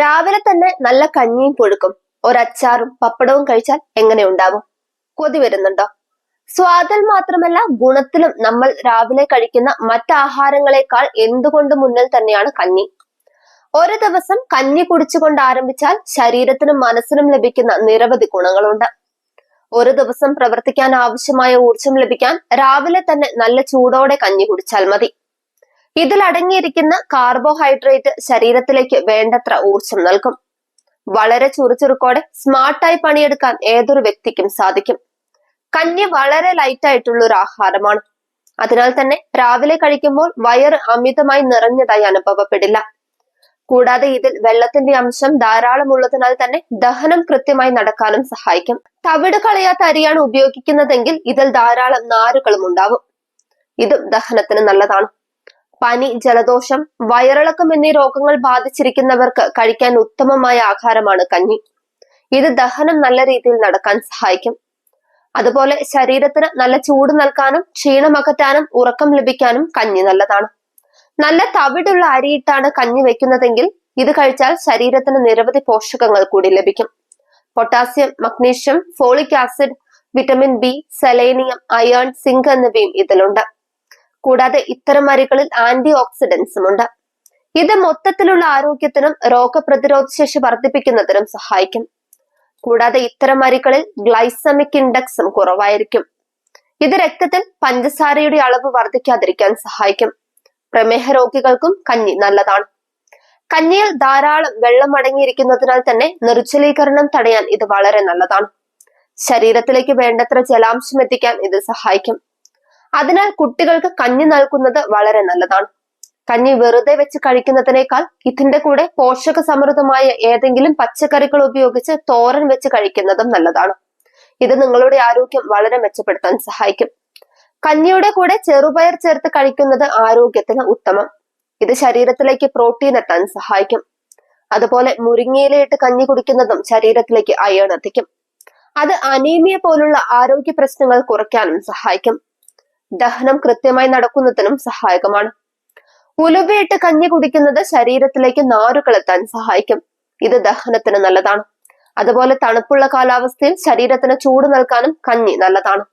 രാവിലെ തന്നെ നല്ല കഞ്ഞിയും പുഴുക്കും ഒരച്ചാറും പപ്പടവും കഴിച്ചാൽ എങ്ങനെ ഉണ്ടാവും? കൊതി വരുന്നുണ്ടോ? സ്വാദിൽ മാത്രമല്ല ഗുണത്തിലും നമ്മൾ രാവിലെ കഴിക്കുന്ന മറ്റാഹാരങ്ങളെക്കാൾ എന്തുകൊണ്ട് മുന്നിൽ തന്നെയാണ് കഞ്ഞി? ഒരു ദിവസം കഞ്ഞി കുടിച്ചുകൊണ്ട് ആരംഭിച്ചാൽ ശരീരത്തിനും മനസ്സിനും ലഭിക്കുന്ന നിരവധി ഗുണങ്ങളുണ്ട്. ഒരു ദിവസം പ്രവർത്തിക്കാൻ ആവശ്യമായ ഊർജം ലഭിക്കാൻ രാവിലെ തന്നെ നല്ല ചൂടോടെ കഞ്ഞി കുടിച്ചാൽ മതി. ഇതിൽ അടങ്ങിയിരിക്കുന്ന കാർബോഹൈഡ്രേറ്റ് ശരീരത്തിലേക്ക് വേണ്ടത്ര ഊർജം നൽകും. വളരെ ചുറുചുറുക്കോടെ സ്മാർട്ടായി പണിയെടുക്കാൻ ഏതൊരു വ്യക്തിക്കും സാധിക്കും. കഞ്ഞി വളരെ ലൈറ്റ് ആയിട്ടുള്ള ഒരു ആഹാരമാണ്. അതിനാൽ തന്നെ രാവിലെ കഴിക്കുമ്പോൾ വയറ് അമിതമായി നിറഞ്ഞതായി അനുഭവപ്പെടില്ല. കൂടാതെ ഇതിൽ വെള്ളത്തിന്റെ അംശം ധാരാളം ഉള്ളതിനാൽ തന്നെ ദഹനം കൃത്യമായി നടക്കാനും സഹായിക്കും. തവിട് കളയാത്ത അരിയാണ് ഉപയോഗിക്കുന്നതെങ്കിൽ ഇതിൽ ധാരാളം നാരുകളും ഉണ്ടാവും. ഇതും ദഹനത്തിന് നല്ലതാണ്. പനി ജലദോഷം വയറിളക്കം എന്നീ രോഗങ്ങൾ ബാധിച്ചിരിക്കുന്നവർക്ക് കഴിക്കാൻ ഉത്തമമായ ആഹാരമാണ് കഞ്ഞി. ഇത് ദഹനം നല്ല രീതിയിൽ നടക്കാൻ സഹായിക്കും. അതുപോലെ ശരീരത്തിന് നല്ല ചൂട് നൽകാനും ക്ഷീണമകറ്റാനും ഉറക്കം ലഭിക്കാനും കഞ്ഞി നല്ലതാണ്. നല്ല തവിടുള്ള അരിയിട്ടാണ് കഞ്ഞി വെക്കുന്നതെങ്കിൽ ഇത് കഴിച്ചാൽ ശരീരത്തിന് നിരവധി പോഷകങ്ങൾ കൂടി ലഭിക്കും. Potassium magnesium folic acid vitamin B selenium iron zinc എന്നിവയും ഇതിലുണ്ട്. കൂടാതെ ഇത്തരം അരികളിൽ ആന്റി ഓക്സിഡൻസും ഉണ്ട് ഇത് മൊത്തത്തിലുള്ള ആരോഗ്യത്തിനും രോഗപ്രതിരോധ ശേഷി വർദ്ധിപ്പിക്കുന്നതിനും സഹായിക്കും. കൂടാതെ ഇത്തരം അരികളിൽ ഗ്ലൈസമിക് ഇൻഡെക്സും കുറവായിരിക്കും. ഇത് രക്തത്തിൽ പഞ്ചസാരയുടെ അളവ് വർദ്ധിക്കാതിരിക്കാൻ സഹായിക്കും. പ്രമേഹ രോഗികൾക്കും കഞ്ഞി നല്ലതാണ്. കഞ്ഞിയിൽ ധാരാളം വെള്ളം അടങ്ങിയിരിക്കുന്നതിനാൽ തന്നെ നിർജലീകരണം തടയാൻ ഇത് വളരെ നല്ലതാണ്. ശരീരത്തിലേക്ക് വേണ്ടത്ര ജലാംശം എത്തിക്കാൻ ഇത് സഹായിക്കും. അതിനാൽ കുട്ടികൾക്ക് കഞ്ഞി നൽകുന്നത് വളരെ നല്ലതാണ്. കഞ്ഞി വെറുതെ വെച്ച് കഴിക്കുന്നതിനേക്കാൾ ഇതിന്റെ കൂടെ പോഷക സമൃദ്ധമായ ഏതെങ്കിലും പച്ചക്കറികൾ ഉപയോഗിച്ച് തോരൻ വെച്ച് കഴിക്കുന്നതും നല്ലതാണ്. ഇത് നിങ്ങളുടെ ആരോഗ്യം വളരെ മെച്ചപ്പെടുത്താൻ സഹായിക്കും. കഞ്ഞിയുടെ കൂടെ ചെറുപയർ ചേർത്ത് കഴിക്കുന്നത് ആരോഗ്യത്തിന് ഉത്തമം. ഇത് ശരീരത്തിലേക്ക് പ്രോട്ടീൻ എത്താൻ സഹായിക്കും. അതുപോലെ മുരിങ്ങയിലയിട്ട് കഞ്ഞി കുടിക്കുന്നതും ശരീരത്തിലേക്ക് അയൺ എത്തിക്കും. അത് അനീമിയ പോലുള്ള ആരോഗ്യ പ്രശ്നങ്ങൾ കുറയ്ക്കാനും സഹായിക്കും. ദഹനം കൃത്യമായി നടക്കുന്നതിനും സഹായകമാണ്. ഉലുവയിട്ട് കഞ്ഞി കുടിക്കുന്നത് ശരീരത്തിലേക്ക് നാരുകൾ എത്താൻ സഹായിക്കും. ഇത് ദഹനത്തിന് നല്ലതാണ്. അതുപോലെ തണുപ്പുള്ള കാലാവസ്ഥയിൽ ശരീരത്തിന് ചൂട് നൽകാനും കഞ്ഞി നല്ലതാണ്.